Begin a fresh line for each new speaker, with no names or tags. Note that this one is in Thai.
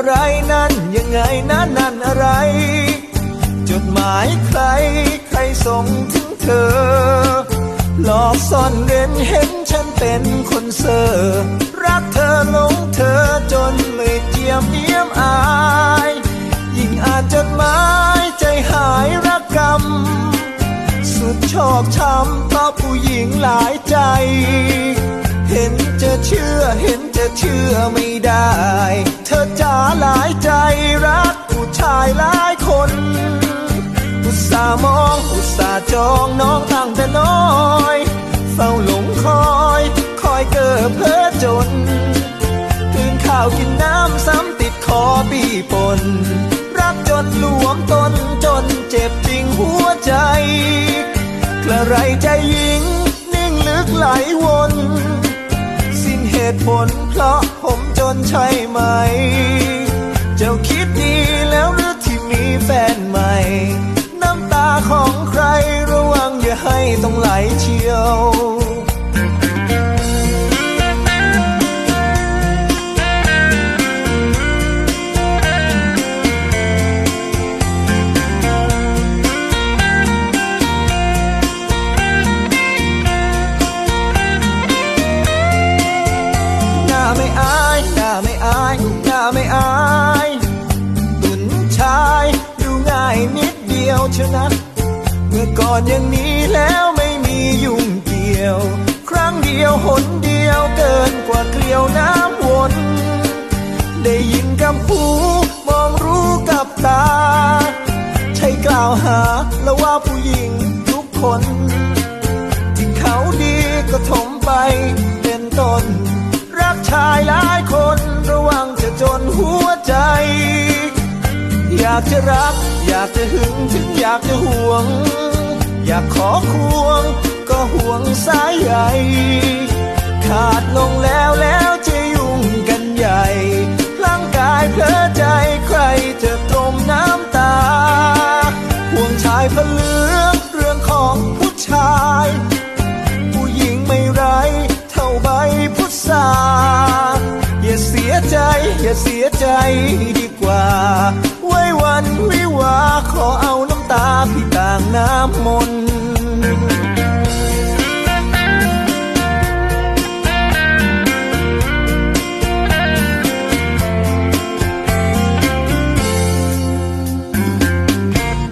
อะไรนั่นยังไงนะนั่นอะไร จดหมายใครใครส่งถึงเธอ หลอกซ่อนเร้นเห็นฉันเป็นคนเซอร์รักเธอหลงเธอจนไม่เจียมเนียมอาย ยิ่งอ่านจดหมายใจหายระกำสุดชอกช้ำเพราะผู้หญิงหลายใจเห็นจะเชื่อเห็นจะเชื่อไม่ได้ายหลายคน อุตส่าห์มองอุตส่าห์จองน้องตั้งแต่น้อยเฝ้าหลงคอยคอยเกิดเพ้อจนคืนข้าวกินน้ำซ้ำติดคอปีปนรักจนหลวมตนจนเจ็บจริงหัวใจ กระไรใจหญิงนิ่งลึกไหลวน สิ้นเหตุผลเพราะผมจนใช่ไหม ระวังอย่าให้ต้องไหลเชียวหน้า เมื่อก่อนอย่างนี้แล้วไม่มียุ่งเกี่ยว ครั้งเดียวหนเดียวเกินกว่าเกลียวน้ำวน ได้ยินคำพูมองรู้กับตา ใช่กล่าวหาแล้วว่าผู้หญิงทุกคนที่เขาดีก็ถมไปเป็นต้น รักชายหลายคนระวังจะจนหัวใจากจะรัก อยากจะหึงถึงอยากจะห่วง อยากขอควง ก็ห่วงสายใยขาดลงแล้วแล้วจะยุ่งกันใหญ่ร่างกายเพลอใจใครจะตรมน้ำตา ห่วงชายพเลืองเรื่องของผู้ชาย ผู้หญิงไม่ไรเท่าใบพุทราอย่าเสียใจ อย่าเสียใจดีกว่า